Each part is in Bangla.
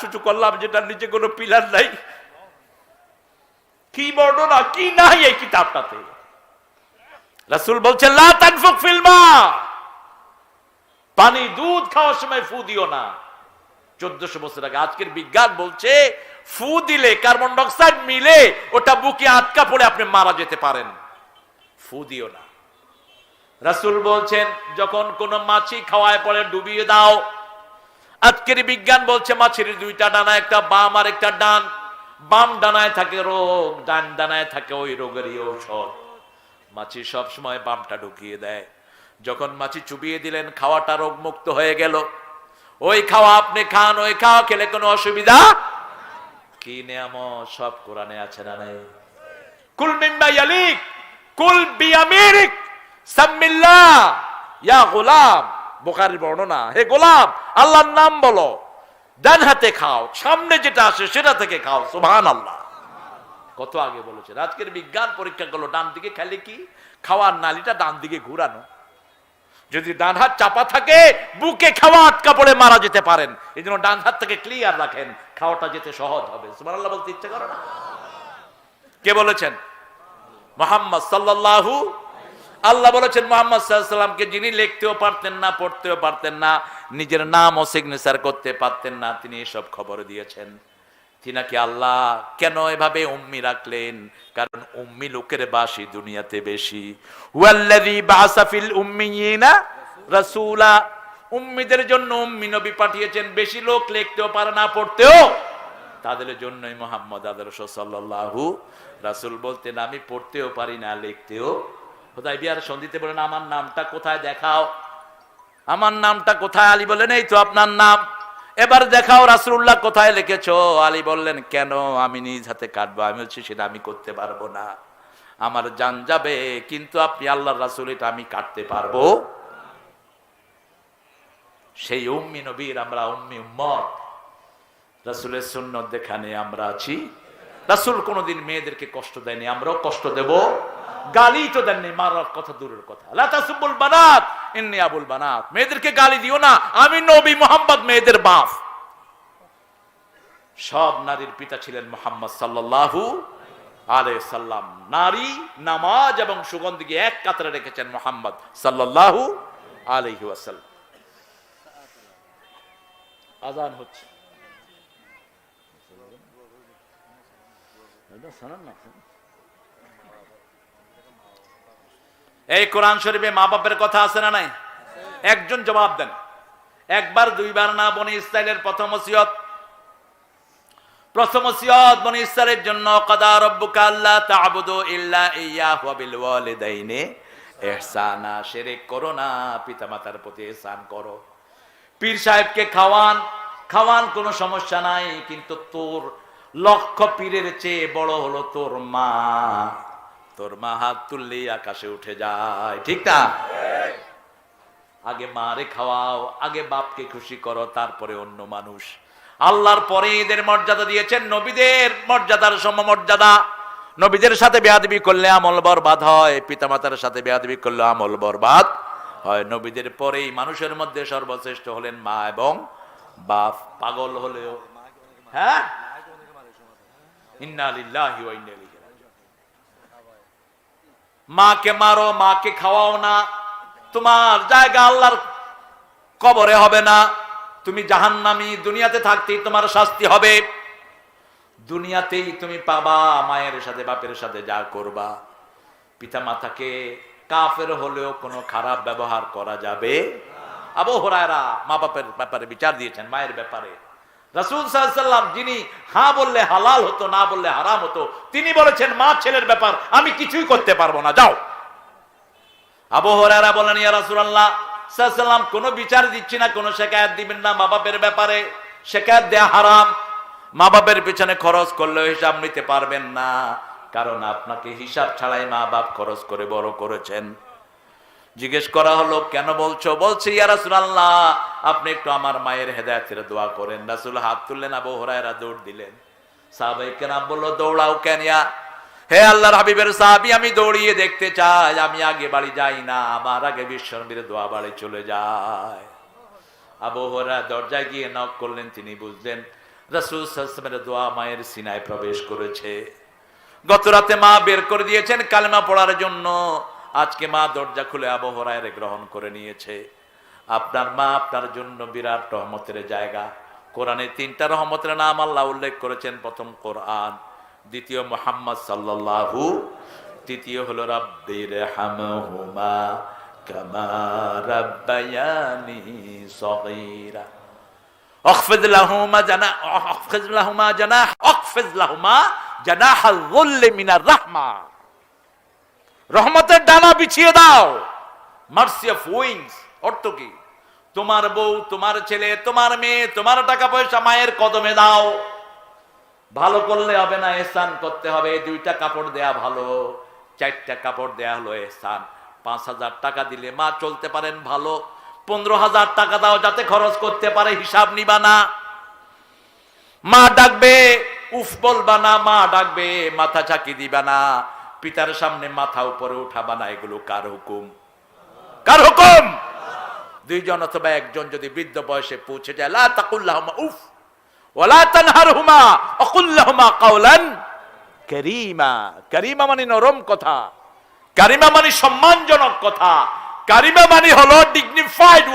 শুধু করলাম যেটা নিচে কোনো পিলার নাই। কি বর্ণনা, কি নাই এই কিতাবটাতে? রাসূল বলছেন, লা পানি, দুধ খাওয়ার সময় ফু দিও না। চোদ্দশো বছর আগে আজকের বিজ্ঞান বলছে, ফু দিলে কার্বন ডাইঅক্সাইড মিলে ওটা বুকে আটকা পড়ে আপনি মারা যেতে পারেন। ফু দিও না। রাসুল বলছেন, যখন কোন মাছি খাওয়ায় পরে ডুবিয়ে দাও আজকের বিজ্ঞান বলছে, মাছের দুইটা ডানা, একটা বাম আর একটা ডান। বাম ডানায় থাকে রোগ, ডান ডানায় থাকে ওই রোগেরই ঔষধ। মাছি সব সময় বামটা ঢুকিয়ে দেয়। যখন মাছি চুবিয়ে দিলেন, খাওয়াটা রোগ মুক্ত হয়ে গেল। ওই খাওয়া আপনি খান, ওই খাওয়া খেলে কোনো অসুবিধা? কি নেয়াম সব কোরআনে আছে না নাই? কুল ইয়ালিক, কুল বিয়ামিরিক সাম্মিল্লাহ ইয়া গোলাম। বোখারির বর্ণনা, হে গোলাম, আল্লাহর নাম বলো। ডান হাতে খাও, সামনে যেটা আসে সেটা থেকে খাও। সুবহান আল্লাহ কত আগে বলেছেন আজকের বিজ্ঞান পরীক্ষা করল ডান দিকে খেলে কি? খাওয়ার নালিটা ডান দিকে ঘুরানো। যদি ডান হাত চাপা থাকে, বুকে খাওয়া আটকা পড়ে মারা যেতে পারেন। এই জন্য ডান হাত থেকে ক্লিয়ার রাখেন, খাওয়াটা যেতে সহজ হবে। সুবহানাল্লাহ বলতে ইচ্ছে করে না? কে বলেছেন? মোহাম্মদ সাল্লাল্লাহু আল্লাহ বলেছেন মোহাম্মদ সাল্লামকে যিনি লিখতেও পারতেন না, পড়তেও পারতেন না, নিজের নাম ও সিগনেচার করতে পারতেন না, তিনি এসব খবর দিয়েছেন। তিনাকে আল্লাহ কেন এভাবে উম্মি রাখলেন? কারণ উম্মি লোকের বাসি দুনিয়াতে বেশি। ওয়াল্লাযী বাআসা ফিল উম্মিয়িনা রাসূলা। উম্মিদের জন্য উম্মি নবী পাঠিয়েছেন, বেশি লোক লিখতেও পারে না, পড়তেও। তাদের জন্যই মোহাম্মদ আদর্শ সাল্লাল্লাহু রাসূল বলতেন, আমি পড়তেও পারি না, লিখতেও খোদাই বিয়ার সন্ধিতে বলেন, আমার নামটা কোথায় দেখাও? আমার নামটা কোথায়? আলী বলেন এই তো আপনার নাম। এবার দেখাও রাসূলুল্লাহ কোথায় লিখেছো? আলী বললেন, কেন আমি নিজ হাতে কাটবো? আমি বলছি, সেটা আমি করতে পারব না। আমার জান যাবে, কিন্তু আপনি আল্লাহর রাসূল, এটা আমি কাটতে পারব। সেই উম্মি নবীর আমরা, উম্মি উম্মত, রাসূলের সুন্নত দেখানে আমরা আছি। রাসূল কোনোদিন মেয়েদেরকে কষ্ট দেয়নি, আমরাও কষ্ট দেব। গালি তো দেননি মারার কথা দূরের কথা। লা তাসুবুল বানাত, ইন্নী আবুল বানাত। মেয়েদেরকে গালি দিও না, আমি নবী মোহাম্মদ, মেয়েদের বাপ। সব নারীর পিতা ছিলেন মোহাম্মদ সাল্লাল্লাহু আলাইহি সাল্লাম। নারী, নামাজ এবং সুগন্ধিকে এক কাতারে রেখেছেন মোহাম্মদ সাল্লাল্লাহু আলাইহি ওয়াসাল্লাম। আজান হচ্ছে। এই কোরআন শরীফে মা বাপের কথা আছে না নাই? একজন জবাব দেন। একবার, দুইবার না, বনি ইসরায়েলের প্রথম ওসিয়ত। প্রথম ওসিয়ত, বনি ইসরায়েলের জন্য, কদা রব্বুকা আল্লাহ তা'বুদু ইল্লা ইয়াহু বিল ওয়ালিদাইনি। ইহসানা শিরক করো না, পিতামাতার প্রতি ইহসান করো। পীর সাহেবকে খাওয়ান। খাওয়ান, কোনো সমস্যা নাই, কিন্তু তোর লক্ষ পীরের চেয়ে বড় হলো তোর মা। তোর মা হাত তুললেই আকাশে উঠে যায়। ঠিক না? আগে মারে খাওয়াও, আগে বাপকে খুশি করো, তারপরে অন্য মানুষ। আল্লাহর পরে এদের মর্যাদা দিয়েছেন নবীদের মর্যাদার সমমর্যাদা। নবীদের সাথে বেয়াদবি করলে আমল বরবাদ হয়, পিতামাতার সাথে বেয়াদবি করলে আমল বরবাদ হয়। নবীদের পরেই মানুষের মধ্যে সর্বশ্রেষ্ঠ হলেন মা এবং বাপ। পাগল হলেও হ্যাঁ লিল্লাহি ওয়া ইন্না ইলাইহি রাজিউন। মাকে মারো, মাকে খাওয়াও না। তোমার জায়গা আল্লাহর কবরে হবে না। তুমি জাহান্নামী, দুনিয়াতে থাকতেই তোমার শাস্তি হবে। দুনিয়াতেই তুমি পাবা মায়ের সাথে, বাপের সাথে যা করবা। পিতা মাতাকে কাফের হলেও কোনো খারাপ ব্যবহার করা যাবে আবু হরায়রা মা বাপের ব্যাপারে বিচার দিয়েছেন, মায়ের ব্যাপারে। রাসূল সাল্লাম যিনি হা বললে হালাল হতো, না বললে হারাম হতো, তিনি বলেছেন, মা ছেলের ব্যাপার, আমি কিছুই করতে পারব না, যাও। আবু হরায়রা বলেন, ইয়া রাসূলুল্লাহ সাল্লাম কোনো বিচার দিচ্ছি না, কোনো শেকায়াত দিবেন না মা বাপের ব্যাপারে শেকায়াত দেয়া হারাম। মা বাপের পিছনে খরচ করলে হিসাব নিতে পারবেন না, কারণ আপনাকে হিসাব ছাড়াই মা বাপ খরচ করে বড় করেছেন। জিজ্ঞেস করা হলো, কেন বলছো? বলছি, ইয়া রাসূলুল্লাহ, আপনি একটু আমার মায়ের হেদায়েতের দোয়া করেন। রাসুল হাত তুললেন, আবু হুরায়রা দৌড় দিলেন। সাহাবায়ে কেরাম বলল, দৌড়াও কেন হে আল্লাহর হাবিবের সাহাবী, আমি দৌড়িয়ে দেখতে চাই, আমি আগে বাড়ি যাই না, আমার আগে বিশ্বনবীর দোয়া বাড়ি চলে যায়। আবু হুরায়রা দরজায় গিয়ে নক করলেন, তিনি বুঝলেন রসুলের দোয়া মায়ের সিনায় প্রবেশ করেছে। গত রাতে মা বের করে দিয়েছেন কালেমা পড়ার জন্য। আজকে মা দরজা খুলে আবহরায় গ্রহণ করে নিয়েছে আপনার মা আপনার জন্য বিরাট রহমতের জায়গা কোরআনে তিনটা রহমতের নাম আল্লাহ উল্লেখ করেছেন প্রথম কোরআন দ্বিতীয় মোহাম্মদ সাল্লাল্লাহু তৃতীয় হলো রাব্বির হামহুমা কামা রাব্বায়ানি সগীরা اخفض لهما جناح اخفض لهما جناح اخفض لهما جناح الذل من الرحمه রহমতের ডানা বিছিয়ে দাও। মার্সি অফ উইংস অর্থ কি? তোমার বউ, তোমার ছেলে, তোমার মেয়ে, তোমার টাকা পয়সা মায়ের কদমে দাও। ভালো করলে হবে না এহসান, করতে হবে। দুইটা কাপড় দেয়া ভালো। চারটা কাপড় দেয়া হলো এহসান। পাঁচ হাজার টাকা দিলে মা চলতে পারেন ভালো। পনেরো হাজার টাকা দাও যাতে খরচ করতে পারে, হিসাব নিবা না। মা ডাকবে, উফ বলবা না, মা ডাকবে, মাথা চাকি দিবা না। পিতার সামনে মাথা উপরে উঠাবা না এগুলো কার হুকুম? কার হুকুম? দুইজন অথবা একজন যদি বৃদ্ধ বয়সে পৌঁছে যায়, লা উফ মানে নরম কথা। মানে সম্মানজনক কথা। মানে হলো ডিগনিফাইড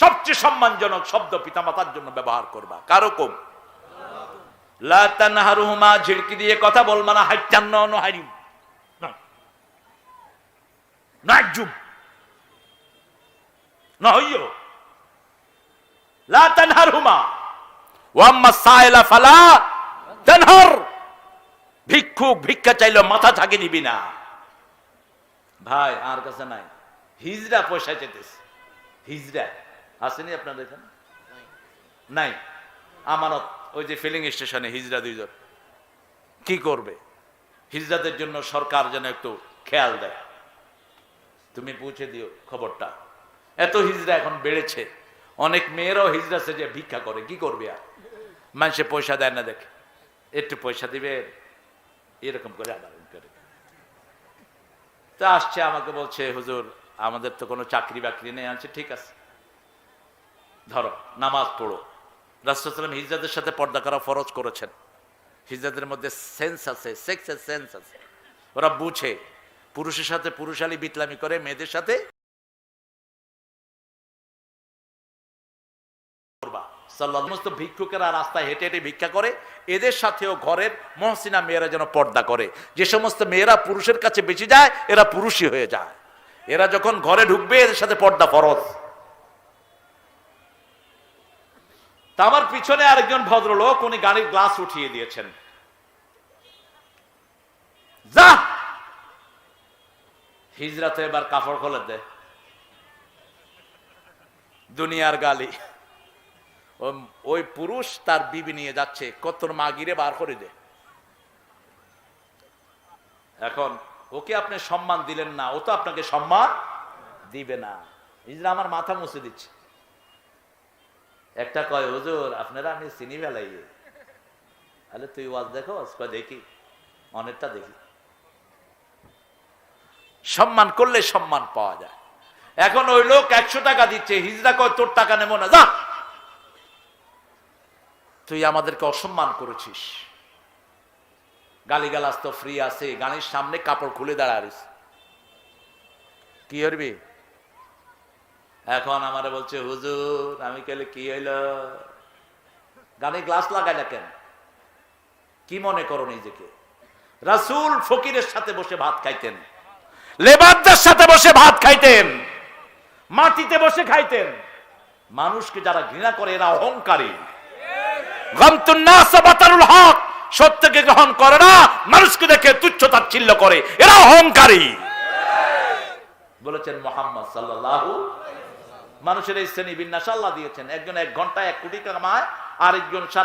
সবচেয়ে সম্মানজনক শব্দ পিতামাতার জন্য ব্যবহার করবা। কারও কম লা তানহারহুমা ঝিড়কি দিয়ে কথা বলবা না হাইটান্ন নহারি নাজুম নহইও। লা তানহারহুমা। ওয়াম্মা সাইলা ফালা তানহার। ভিক্ষুক ভিক্ষা চাইলো মাথা থাকে নিবি না। ভাই আর কাছে নাই। হিজরা পয়সা চেতেছে হিজরা। আসেনি আপনাদের এখানে? নাই। আমানত। ওই যে ফিলিং স্টেশনে হিজরা দুইজন। কি করবে? হিজরাদের জন্য সরকার যেন একটু খেয়াল দেয়। তুমি পৌঁছে দিও খবরটা। এত হিজরা এখন বেড়েছে। অনেক মেয়েরাও হিজরা সেজে ভিক্ষা করে। কি করবে আর? মানুষে পয়সা দেয় না দেখে। একটু পয়সা দিবে, এরকম করে আবার করে। তা আসছে, আমাকে বলছে, হুজুর, আমাদের তো কোনো চাকরি বাকরি নেই। আছে ঠিক আছে। ধরো, নামাজ পড়ো। রাসুলাম হিজরাদের সাথে পর্দা করা ফরজ করেছেন। হিজরাদের মধ্যে সেন্স আছে সেক্সের সেন্স আছে। ওরা বুঝে, পুরুষের সাথে পুরুষালি বিতলামি করে, মেয়েদের সাথে ওয়াসাল্লাম ভিক্ষুকেরা রাস্তায় হেঁটে হেঁটে ভিক্ষা করে, এদের সাথেও ঘরের মহসিনা মেয়েরা যেন পর্দা করে। যে সমস্ত মেয়েরা পুরুষের কাছে বেঁচে যায়, এরা পুরুষই হয়ে যায়। এরা যখন ঘরে ঢুকবে, এদের সাথে পর্দা ফরজ। তা আমার পিছনে আরেকজন ভদ্রলোক, উনি গাড়ির গ্লাস উঠিয়ে দিয়েছেন। যা! হিজরা তো এবার কাপড় খোলে দে। দুনিয়ার গালি। ওই পুরুষ তার বিবি নিয়ে যাচ্ছে কত্তর মাগিরে বার করে দে। এখন, ওকে আপনি সম্মান দিলেন না, ও তো আপনাকে সম্মান দিবে না। হিজরা আমার মাথা মুছে দিচ্ছে। একটা কয়, হুজুর, আপনারা আমি চিনি বেলাই আরে তুই ওয়াজ দেখো কয়, দেখি অনেকটা দেখি। সম্মান করলে সম্মান পাওয়া যায়। এখন ওই লোক একশো টাকা দিচ্ছে হিজরা কয়, তোর টাকা নেব না, যা। তুই আমাদেরকে অসম্মান করেছিস। গালিগালাজ তো ফ্রি আছে, গানের সামনে কাপড় খুলে দাঁড়ারিস কি করবি? এখন আমার বলছে, হুজুর, আমি কেলে কি হইল? গানে গ্লাস লাগাই না কেন? কি মনে করো নিজেকে? রাসূল ফকিরের সাথে বসে ভাত খাইতেন, লেবারদের সাথে বসে ভাত খাইতেন, মাটিতে বসে খাইতেন। মানুষকে যারা ঘৃণা করে, এরা অহংকারী। হক, সত্যকে গ্রহণ করে না, মানুষকে দেখে তুচ্ছ তাচ্ছিল্য করে, এরা অহংকারী। বলেছেন মোহাম্মদ সাল্লাল্লাহু মানুষের এই শ্রেণি বিন্যাস আল্লাহ দিয়েছেন। একজন এক ঘন্টায় এক কোটি কামায় আরেকজন